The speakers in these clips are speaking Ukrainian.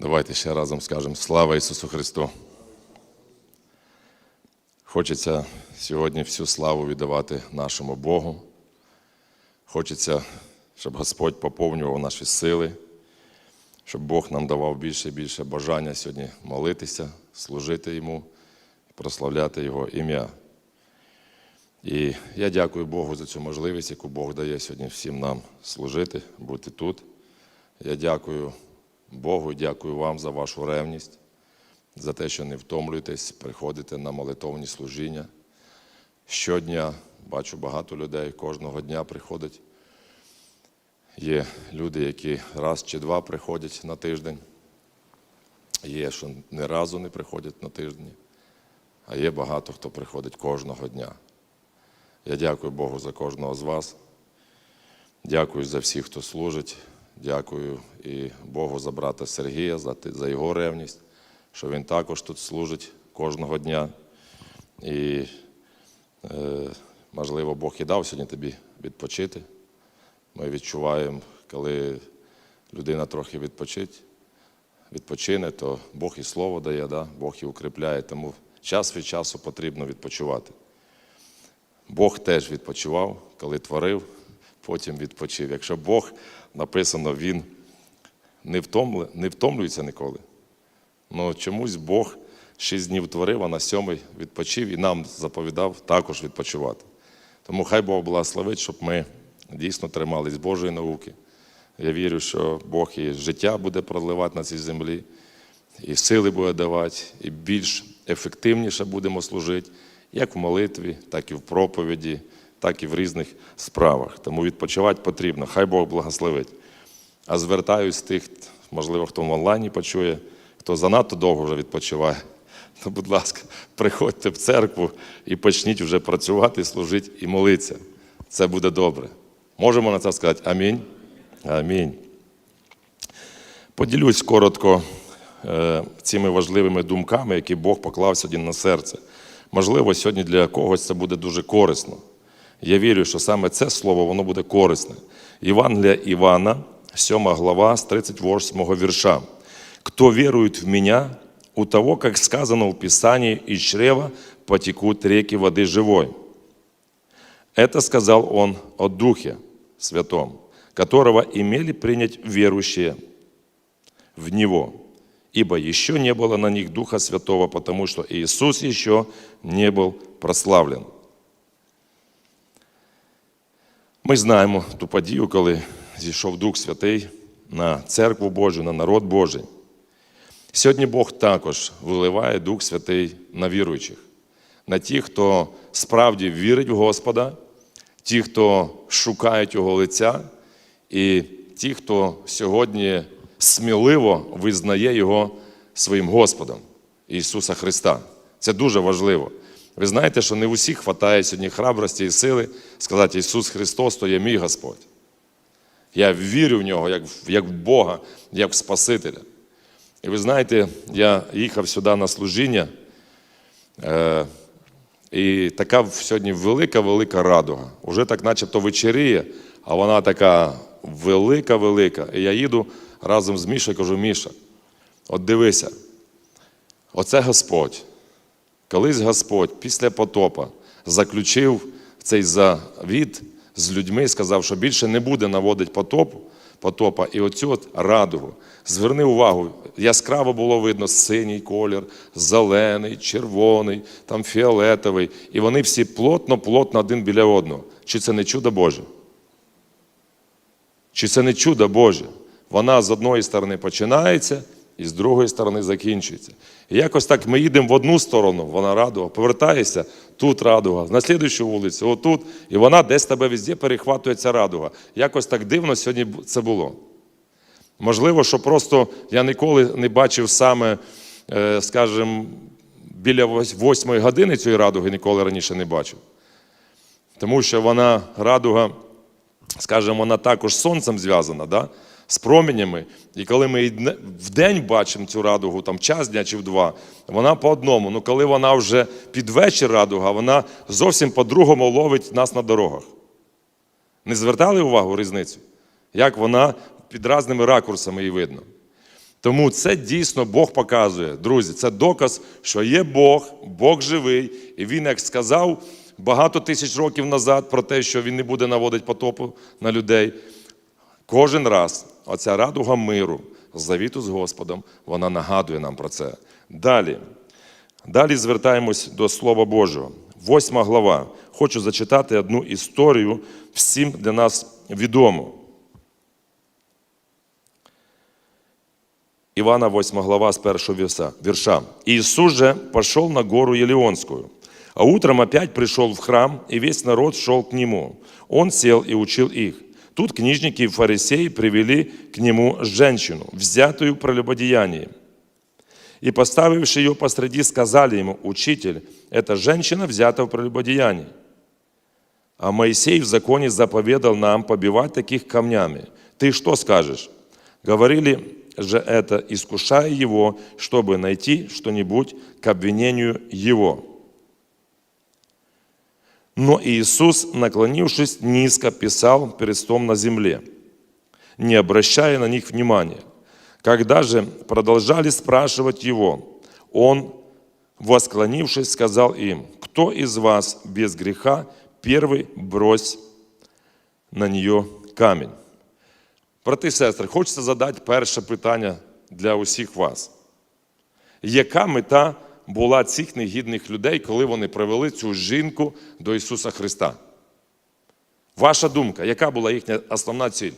Давайте ще разом скажемо слава Ісусу Христу. Хочеться сьогодні всю славу віддавати нашому Богу. Хочеться, щоб Господь поповнював наші сили, щоб Бог нам давав більше і більше бажання сьогодні молитися, служити Йому, прославляти Його ім'я. І я дякую Богу за цю можливість, яку Бог дає сьогодні всім нам служити, бути тут. Я дякую Богу, дякую вам за вашу ревність, за те, що не втомлюєтесь, приходите на молитовні служіння. Щодня бачу багато людей, кожного дня приходять. Є люди, які раз чи два приходять на тиждень. Є, що ні разу не приходять на тиждень, а є багато хто приходить кожного дня. Я дякую Богу за кожного з вас. Дякую за всіх, хто служить. Дякую і Богу за брата Сергія, за, його ревність, що він також тут служить кожного дня. І, е, можливо, Бог і дав сьогодні тобі відпочити. Ми відчуваємо, коли людина трохи відпочить, відпочине, то Бог і слово дає, да? Бог і укріпляє. Тому час від часу потрібно відпочивати. Бог теж відпочивав, коли творив, потім відпочив. Якщо Бог написано, Він не, втомле, не втомлюється ніколи. Ну чомусь Бог шість днів творив, а на сьомий відпочив і нам заповідав також відпочивати. Тому хай Бог благословить, щоб ми дійсно тримались Божої науки. Я вірю, що Бог і життя буде проливати на цій землі, і сили буде давати, і більш ефективніше будемо служити, як в молитві, так і в проповіді, так і в різних справах. Тому відпочивати потрібно. Хай Бог благословить. А звертаюсь тих, можливо, хто в онлайні почує, хто занадто довго вже відпочиває. То, будь ласка, приходьте в церкву і почніть вже працювати, служити і молитися. Це буде добре. Можемо на це сказати Амінь. Амінь. Поділюсь коротко е, цими важливими думками, які Бог поклав сьогодні на серце. Можливо, сьогодні для когось це буде дуже корисно. Я вірю, що саме це слово воно буде корисне. Євангелія Івана, 7 глава, з 38 вірша. «Кто верует в меня, у того, как сказано в Писании, из чрева потекут реки воды живой». Это сказал он о Духе Святом, которого имели принять верующие в Него, ибо еще не было на них Духа Святого, потому что Иисус еще не был прославлен. Ми знаємо ту подію, коли зійшов Дух Святий на церкву Божу, на народ Божий. Сьогодні Бог також виливає Дух Святий на віруючих, на тих, хто справді вірить в Господа, ті, хто шукають Його лиця, і ті, хто сьогодні сміливо визнає Його своїм Господом Ісуса Христа. Це дуже важливо. Ви знаєте, що не в усіх вистачає сьогодні храбрості і сили сказати, Ісус Христос, то є мій Господь. Я вірю в нього як, в- як в Бога, як в Спасителя. І ви знаєте, я їхав сюди на служіння, е, і така сьогодні велика-велика радуга. Уже так начебто вечеріє, а вона така велика-велика. І я їду разом з Мішою, кажу, Міша, от дивися, оце Господь. Колись Господь після потопа заключив цей завіт з людьми, сказав, що більше не буде наводити потопу, потопа. І оцю от радугу. Зверни увагу, яскраво було видно синій колір, зелений, червоний, там фіолетовий. І вони всі плотно-плотно один біля одного. Чи це не чудо Боже? Чи це не чудо Боже? Вона з одної сторони починається і з другої сторони закінчується. І якось так ми їдемо в одну сторону, вона радуга, повертаєшся, тут радуга, на слідущу вулицю, отут, і вона десь тебе везде перехватує ця радуга. Якось так дивно сьогодні це було. Можливо, що просто я ніколи не бачив саме, е, скажімо, біля восьмої години цієї радуги ніколи раніше не бачив. Тому що вона радуга, скажімо, вона також сонцем зв'язана, да? З променями. І коли ми в день бачимо цю радугу, там час дня чи в два, вона по одному. Ну коли вона вже під вечір радуга, вона зовсім по-другому ловить нас на дорогах. Не звертали увагу різницю? Як вона під різними ракурсами її видно. Тому це дійсно Бог показує, друзі. Це доказ, що є Бог, Бог живий, і Він, як сказав багато тисяч років назад про те, що Він не буде наводити потопу на людей. Кожен раз оця радуга миру, завіту з Господом, вона нагадує нам про це. Далі. Далі звертаємось до Слова Божого. Восьма глава. Хочу зачитати одну історію всім для нас відому. Ивана 8 глава с первого верса- верша. «Иисус же пошел на гору Елеонскую, а утром опять пришел в храм, и весь народ шел к нему. Он сел и учил их. Тут книжники и фарисеи привели к нему женщину, взятую в прелюбодеянии. И поставивши ее посреди, сказали ему, «Учитель, эта женщина взята в прелюбодеянии». А Моисей в законе заповедал нам побивать таких камнями. Ты что скажешь? Говорили же это, искушая его, чтобы найти что-нибудь к обвинению его. Но Иисус, наклонившись низко, писал перстом на земле, не обращая на них внимания. Когда же продолжали спрашивать его, он, восклонившись, сказал им, кто из вас без греха, первый брось на нее камінь. Брати і сестри, хочеться задати перше питання для усіх вас. Яка мета була цих негідних людей, коли вони привели цю жінку до Ісуса Христа? Ваша думка, яка була їхня основна ціль?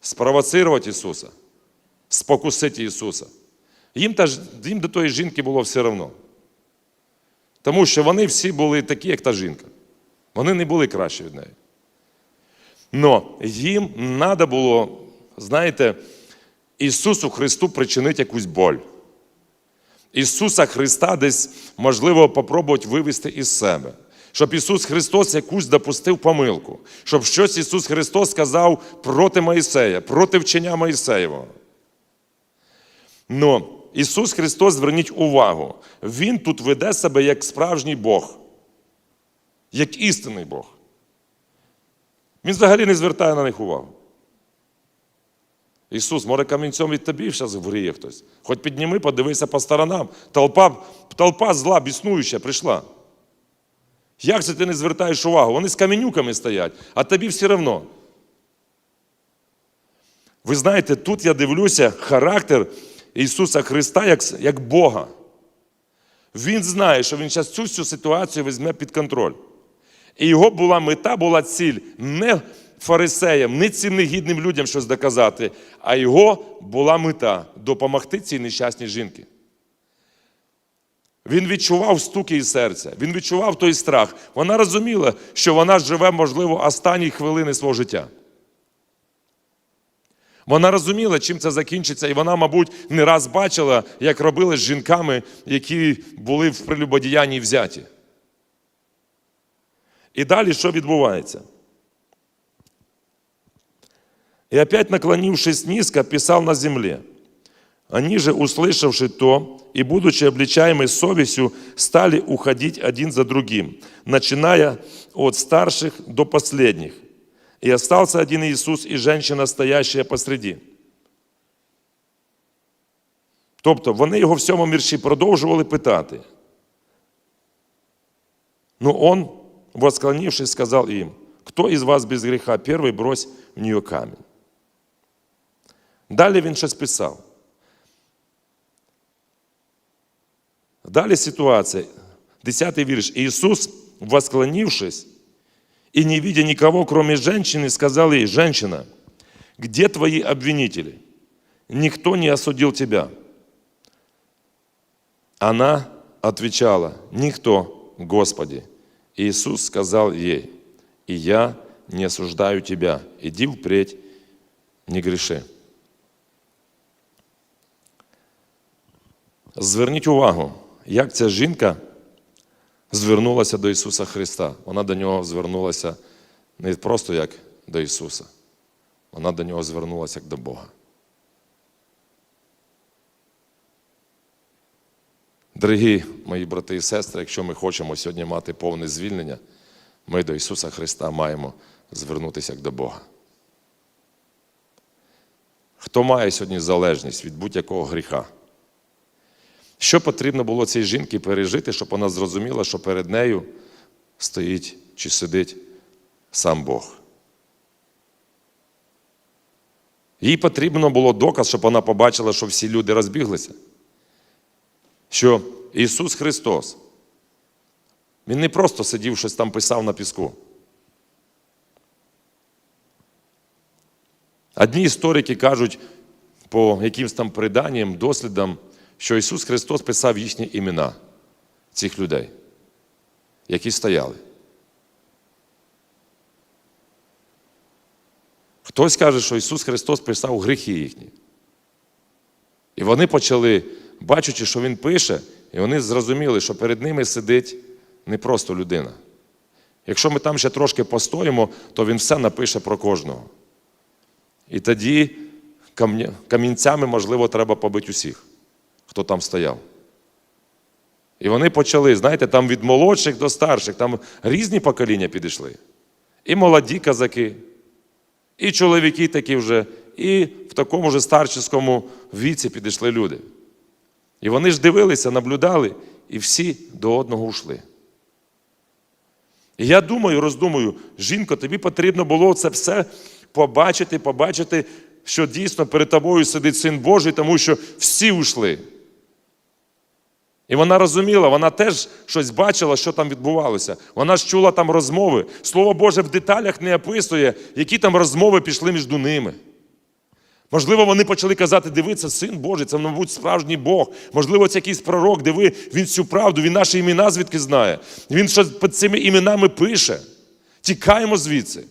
Спровоцирувати Ісуса, спокусити Ісуса. Їм, та, їм до тої жінки було все одно. Тому що вони всі були такі, як та жінка. Вони не були кращі від неї. Но їм треба було, знаєте, Ісусу Христу причинити якусь боль. Ісуса Христа десь, можливо, попробувати вивести із себе. Щоб Ісус Христос якусь допустив помилку, щоб щось Ісус Христос сказав проти Моїсея, проти вчення Моїсеєвого. Но Ісус Христос, зверніть увагу, Він тут веде себе як справжній Бог, як істинний Бог. Він взагалі не звертає на них увагу. Ісус, може, камінцем від тобі зараз вгріє хтось. Хоч підніми, подивися по сторонам. Толпа, толпа зла, біснуюча прийшла. Як це ти не звертаєш увагу? Вони з каменюками стоять, а тобі все одно. Ви знаєте, тут я дивлюся характер Ісуса Христа як, як Бога. Він знає, що він зараз цю всю ситуацію візьме під контроль. І його була мета, була ціль не фарисеям, не цим негідним людям щось доказати, а його була мета допомогти цій нещасній жінці. Він відчував стуки і серця, він відчував той страх. Вона розуміла, що вона живе, можливо, останні хвилини свого життя. Вона розуміла, чим це закінчиться, і вона, мабуть, не раз бачила, як робили з жінками, які були в прелюбодіянні взяті. І далі що відбувається? И опять наклонившись низко, писал на земле. Они же, услышавши то и будучи обличаемы совестью, стали уходить один за другим, начиная от старших до последних. И остался один Иисус и женщина, стоящая посреди. Тобто вони його в сьомому вірші продовжували питати. Но он, восклонившись, сказал им, кто из вас без греха, первый брось в нее камень. Далі він щось писав. Далі ситуація. Десятий вірш. Иисус, восклонившись и не видя никого, кроме женщины, сказал ей, женщина, где твои обвинители? Никто не осудил тебя. Она отвечала, никто, Господи. Иисус сказал ей, и я не осуждаю тебя, иди впредь, не греши. Зверніть увагу, як ця жінка звернулася до Ісуса Христа. Вона до нього звернулася не просто як до Ісуса, вона до нього звернулася як до Бога. Дорогі мої брати і сестри, якщо ми хочемо сьогодні мати повне звільнення, ми до Ісуса Христа маємо звернутися як до Бога. хто має сьогодні залежність від будь-якого гріха. Що потрібно було цій жінці пережити, щоб вона зрозуміла, що перед нею стоїть чи сидить сам Бог? Їй потрібно було доказ, щоб вона побачила, що всі люди розбіглися. Що Ісус Христос, Він не просто сидів, щось там писав на піску. Одні історики кажуть по якимсь там преданням, дослідам, що Ісус Христос писав їхні імена цих людей, які стояли. Хтось каже, що Ісус Христос писав гріхи їхні. І вони почали, бачачи, що Він пише, і вони зрозуміли, що перед ними сидить не просто людина. Якщо ми там ще трошки постоїмо, то Він все напише про кожного. І тоді камінцями, можливо, треба побити усіх, хто там стояв. І вони почали, знаєте, там від молодших до старших, там різні покоління підійшли. І молоді казаки, і чоловіки такі вже, і в такому ж старческому віці підійшли люди. І вони ж дивилися, наблюдали, і всі до одного йшли. І я думаю, роздумую, жінко, тобі потрібно було це все побачити, побачити, що дійсно перед тобою сидить син Божий, тому що всі ушли. І вона розуміла, вона теж щось бачила, що там відбувалося. Вона ж чула там розмови. Слово Боже в деталях не описує, які там розмови пішли між ними. Можливо, вони почали казати, диви, це син Божий, це, мабуть, справжній Бог. Можливо, це якийсь пророк, диви, він всю правду, він наші імена звідки знає. Він щось під цими іменами пише. Тікаємо звідси.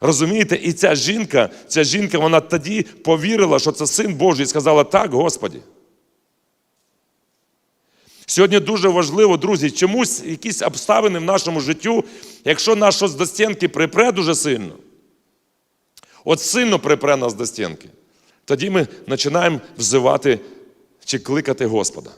Розумієте, і ця жінка, ця жінка, вона тоді повірила, що це син Божий, і сказала так, Господі. Сьогодні дуже важливо, друзі, чомусь якісь обставини в нашому життю, якщо нас щось до стінки припре дуже сильно, от сильно припре нас до стінки, тоді ми починаємо взивати чи кликати Господа.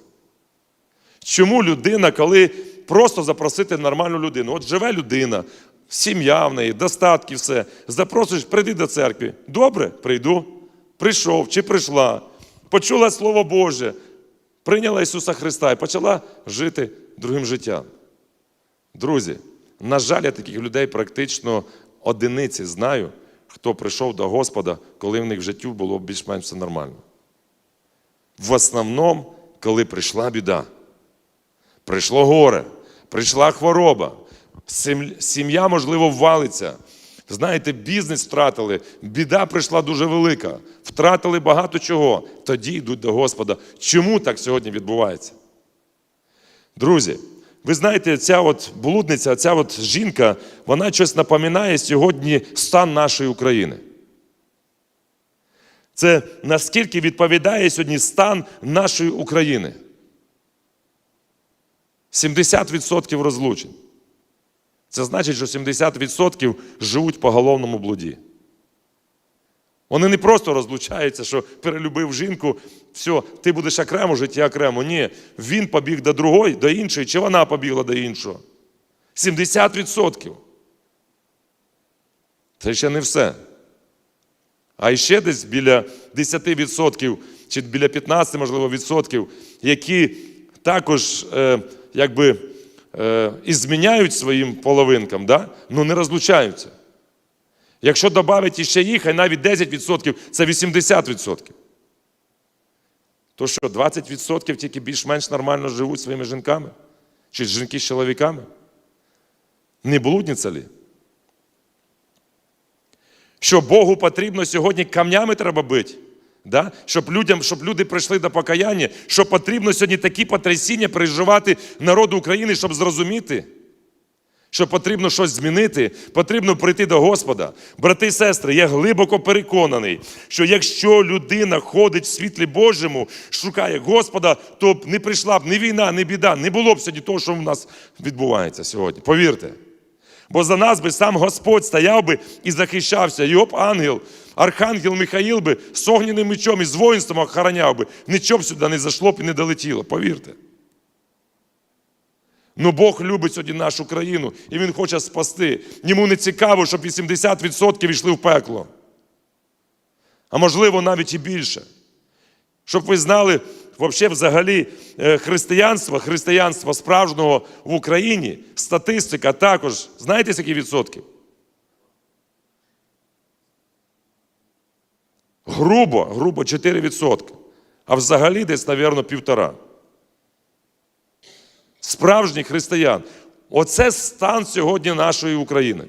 Чому людина, коли просто запросити нормальну людину? От живе людина, сім'я в неї, достатки, все. Запросиш, прийди до церкви. Добре, прийду. Прийшов чи прийшла, почула Слово Боже, прийняла Ісуса Христа і почала жити другим життям. Друзі, на жаль, я таких людей практично одиниці знаю, хто прийшов до Господа, коли в них в житті було більш-менш все нормально. В основному, коли прийшла біда, прийшло горе, прийшла хвороба, сім'я, можливо, ввалиться. Знаєте, бізнес втратили, біда прийшла дуже велика, втратили багато чого. Тоді йдуть до Господа. Чому так сьогодні відбувається? Друзі, ви знаєте, ця от блудниця, ця от жінка, вона щось напоминає сьогодні стан нашої України. Це наскільки відповідає сьогодні стан нашої України. 70% розлучень. Це значить, що 70% живуть по головному блуді. Вони не просто розлучаються, що перелюбив жінку, все, ти будеш окремо жити окремо. Ні, він побіг до другої, до іншої, чи вона побігла до іншого. 70%. Це ще не все. А ще десь біля 10% чи біля 15, можливо, відсотків, які також е, якби е, зміняють своїм половинкам, да? ну не розлучаються. Якщо додати ще їх, хай навіть 10% це 80%. То що, 20% тільки більш-менш нормально живуть своїми жінками? Чи жінки з чоловіками? Не блудниця лі? Що Богу потрібно сьогодні камнями треба бити? Да? Щоб, людям, щоб люди прийшли до покаяння, що потрібно сьогодні такі потрясіння переживати народу України, щоб зрозуміти, що потрібно щось змінити, потрібно прийти до Господа. Брати і сестри, я глибоко переконаний, що якщо людина ходить в світлі Божому, шукає Господа, то б не прийшла б ні війна, ні біда, не було б сьогодні того, що в нас відбувається сьогодні. Повірте. Бо за нас би сам Господь стояв би і захищався. Його б ангел, архангел Михаїл би з огняним мечом і з воїнством охороняв би. Нічого сюди не зайшло б і не долетіло, повірте. Ну Бог любить сьогодні нашу країну, і Він хоче спасти. Йому не цікаво, щоб 80% йшли в пекло. а можливо навіть і більше. Щоб ви знали, вообще взагалі е, християнство, християнство справжнього в Україні, статистика також, знаєте, скільки відсотків? Грубо, грубо 4%. А взагалі десь, мабуть, півтора. Справжніх християн. Оце стан сьогодні нашої України.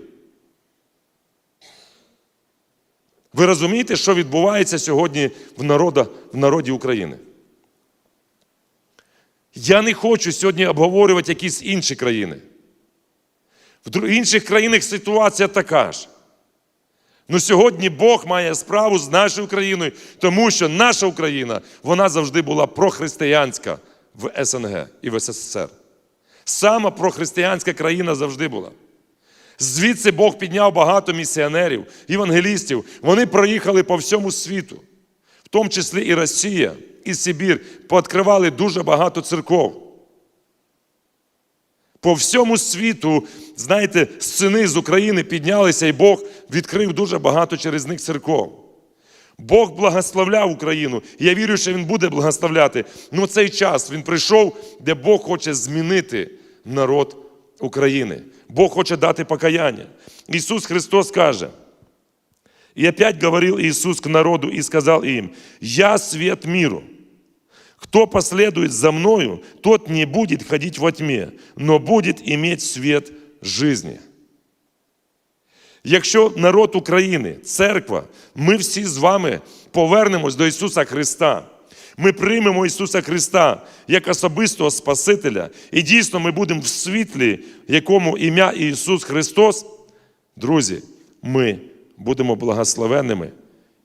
Ви розумієте, що відбувається сьогодні в, народа, в народі України? Я не хочу сьогодні обговорювати якісь інші країни. В інших країнах ситуація така ж. Ну сьогодні Бог має справу з нашою країною, тому що наша Україна вона завжди була прохристиянська в СНГ і в СССР. Сама прохристиянська країна завжди була. Звідси Бог підняв багато місіонерів, євангелістів. Вони проїхали по всьому світу, тому числі і Росія, і Сибір, пооткривали дуже багато церков. По всьому світу, знаєте, сини з України піднялися, і Бог відкрив дуже багато через них церков. Бог благословляв Україну. Я вірю, що Він буде благословляти. Ну цей час він прийшов, де Бог хоче змінити народ України. Бог хоче дати покаяння. Ісус Христос каже, и опять говорил Иисус к народу и сказал им, «Я свет миру. Кто последует за Мною, тот не будет ходить во тьме, но будет иметь свет жизни». Якщо народ України, церква, ми всі з вами повернемось до Ісуса Христа, ми приймемо Ісуса Христа як особистого Спасителя, і дійсно ми будемо в світлі, якому ім'я Ісус Христос, друзі, ми будемо благословенними,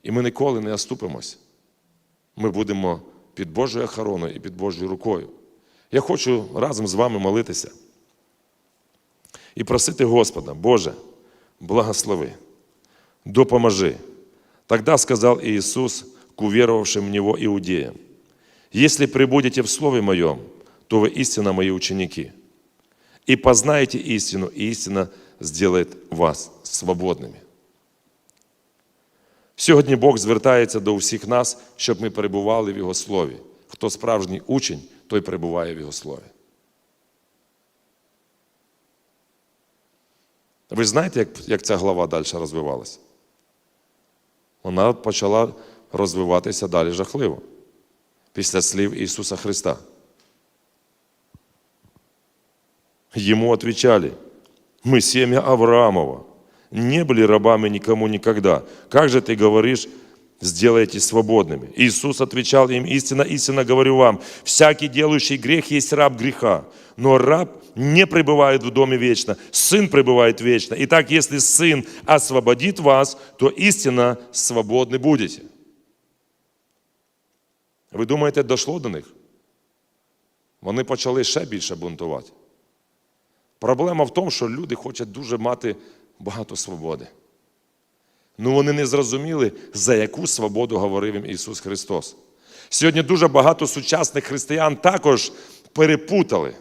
і ми ніколи не оступимось. Ми будемо під Божою охороною і під Божою рукою. Я хочу разом з вами молитися і просити Господа, Боже, благослови, допоможи. Тогда сказал Иисус к в Него иудеям, «Если пребудете в Слове Моем, то вы истинно Мои ученики, и познаете истину, и истина сделает вас свободными». Сьогодні Бог звертається до всіх нас, щоб ми перебували в Його Слові. Хто справжній учень, той перебуває в Його Слові. Ви знаєте, як, як ця глава далі розвивалася? Вона почала розвиватися далі жахливо після слів Ісуса Христа. Ему отвечали, мы семя Авраамова, не были рабами никому никогда. Как же ты говоришь, сделайте свободными? Иисус отвечал им, истинно, истинно говорю вам, всякий делающий грех есть раб греха, но раб не пребывает в доме вечно, сын пребывает вечно. Итак, если сын освободит вас, то истинно свободны будете. Ви думаєте, дошло до них? Вони почали ще більше бунтувати. Проблема в тому, що люди хочуть дуже мати багато свободи. Ну вони не зрозуміли, за яку свободу говорив їм Ісус Христос. Сьогодні дуже багато сучасних християн також перепутали.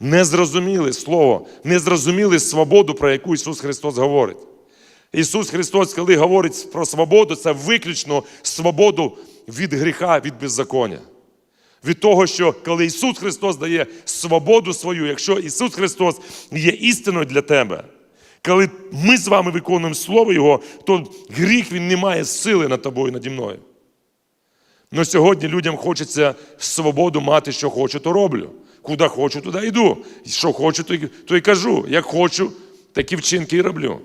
Не зрозуміли слово, не зрозуміли свободу, про яку Ісус Христос говорить. Ісус Христос, коли говорить про свободу, це виключно свободу від гріха, від беззаконня. Від того, що коли Ісус Христос дає свободу свою, якщо Ісус Христос є істиною для тебе, коли ми з вами виконуємо Слово Його, то гріх він не має сили над тобою, наді мною. Но сьогодні людям хочеться свободу мати, що хочу, то роблю. Куди хочу, туди йду. Що хочу, то й, кажу. Як хочу, такі вчинки і роблю.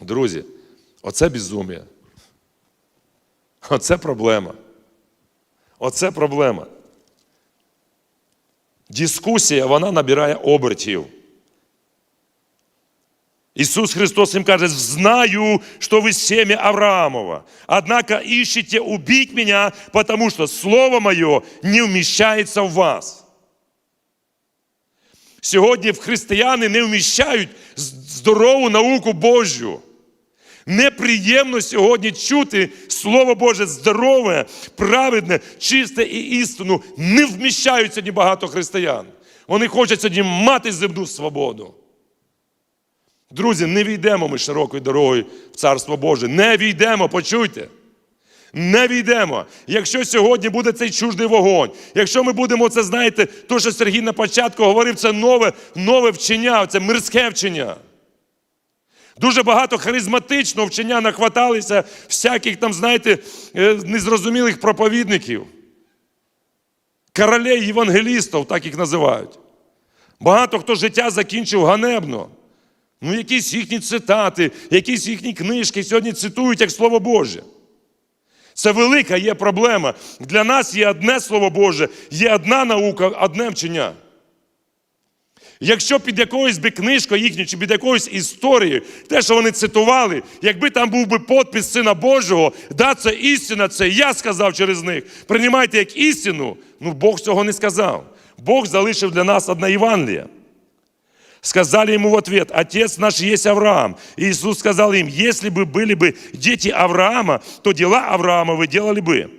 Друзі, оце безум'я. Оце проблема. Оце проблема. Дискусія, вона набирає обертів. Ісус Христос їм каже, знаю, що ви семя Авраамова, однако ищете убить меня, потому что Слово Моє не вміщається в вас. Сьогодні християни не вміщають здорову науку Божю. Неприємно сьогодні чути Слово Боже здорове, праведне, чисте і істину. Не вміщають сьогодні багато християн. Вони хочуть сьогодні мати земну свободу. Друзі, не війдемо ми широкою дорогою в Царство Боже. Не війдемо, почуйте. Не війдемо. Якщо сьогодні буде цей чуждий вогонь, якщо ми будемо це, знаєте, то, що Сергій на початку говорив, це нове, нове вчення, це мирське вчення. Дуже багато харизматичного вчення нахваталися всяких там, знаєте, е, незрозумілих проповідників. Королей євангелістів, так їх називають. Багато хто життя закінчив ганебно. Ну, якісь їхні цитати, якісь їхні книжки сьогодні цитують як Слово Боже. Це велика є проблема. Для нас є одне Слово Боже, є одна наука, одне вчення. Якщо під якоюсь би книжкою їхньою чи під якоюсь історією, те, що вони цитували, якби там був би подпис Сина Божого, да, це істина, це я сказав через них. Приймайте як істину, ну Бог цього не сказав. Бог залишив для нас одне Євангеліє. Сказали ему в ответ, отец наш есть Авраам. И Иисус сказал им, если бы были бы дети Авраама, то дела Авраама вы делали бы.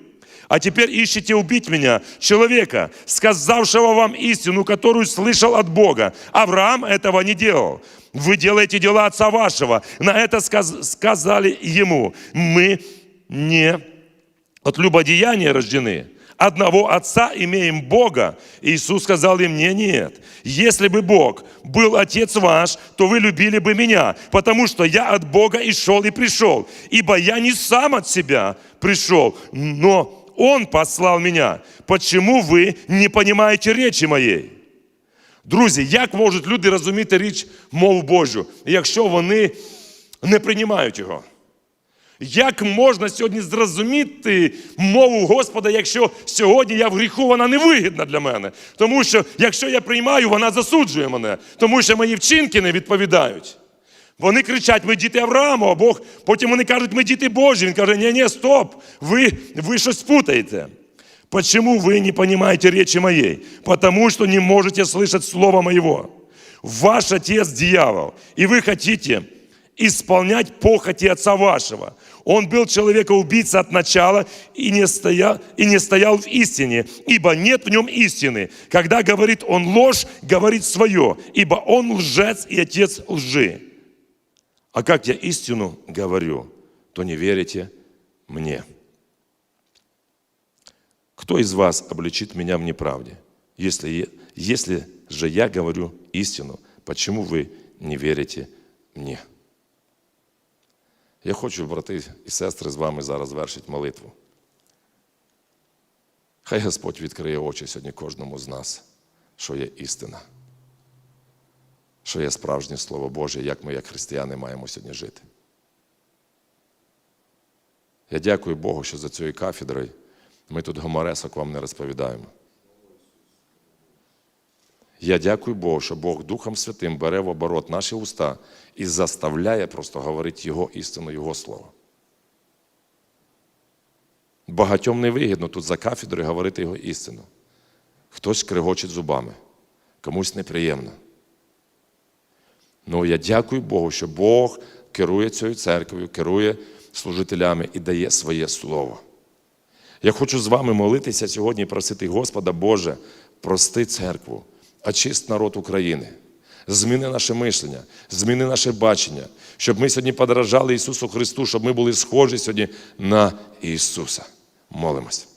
А теперь ищите убить меня, человека, сказавшего вам истину, которую слышал от Бога. Авраам этого не делал. Вы делаете дела отца вашего. На это сказ- сказали ему, мы не от любодеяния рождены. Одного Отца имеем Бога. Иисус сказал им, не, нет. Если бы Бог был Отец ваш, то вы любили бы меня, потому что я от Бога и шел и пришел. Ибо я не сам от себя пришел, но Он послал меня. Почему вы не понимаете речи моей? Друзі, як можуть люди розуміти річ мову Божу, якщо вони не приймають його? Як можна сьогодні зрозуміти мову Господа, якщо сьогодні я в гріху, вона невигідна для мене? Тому що якщо я приймаю, вона засуджує мене, тому що мої вчинки не відповідають. Вони кричать, ми діти Аврааму, а Бог, потім вони кажуть, ми діти Божі. Він каже, ні, ні, стоп, ви, ви щось путаєте. Почему вы не понимаете речи моей? Потому что не можете слышать слова моего. Ваш отец дьявол, и вы хотите исполнять похоти отца вашего. Он был человека-убийца от начала и не, стоял, и не стоял в истине, ибо нет в нем истины. Когда говорит он ложь, говорит свое, ибо он лжец и отец лжи. А как я истину говорю, то не верите мне. Кто из вас обличит меня в неправде? Если, если же я говорю истину, почему вы не верите мне? Я хочу, брати і сестри, з вами зараз вершити молитву. Хай Господь відкриє очі сьогодні кожному з нас, що є істина, що є справжнє Слово Боже, як ми, як християни, маємо сьогодні жити. Я дякую Богу, що за цією кафедрою ми тут гоморесок вам не розповідаємо. Я дякую Богу, що Бог Духом Святим бере в оборот наші уста і заставляє просто говорити Його істину, Його Слово. Багатьом не вигідно тут за кафедрою говорити Його істину. Хтось кригочить зубами, комусь неприємно. Ну, я дякую Богу, що Бог керує цією церквою, керує служителями і дає своє слово. Я хочу з вами молитися сьогодні і просити Господа Боже, прости церкву, очисть народ України, зміни наше мишлення, зміни наше бачення, щоб ми сьогодні подорожали Ісусу Христу, щоб ми були схожі сьогодні на Ісуса. Молимось.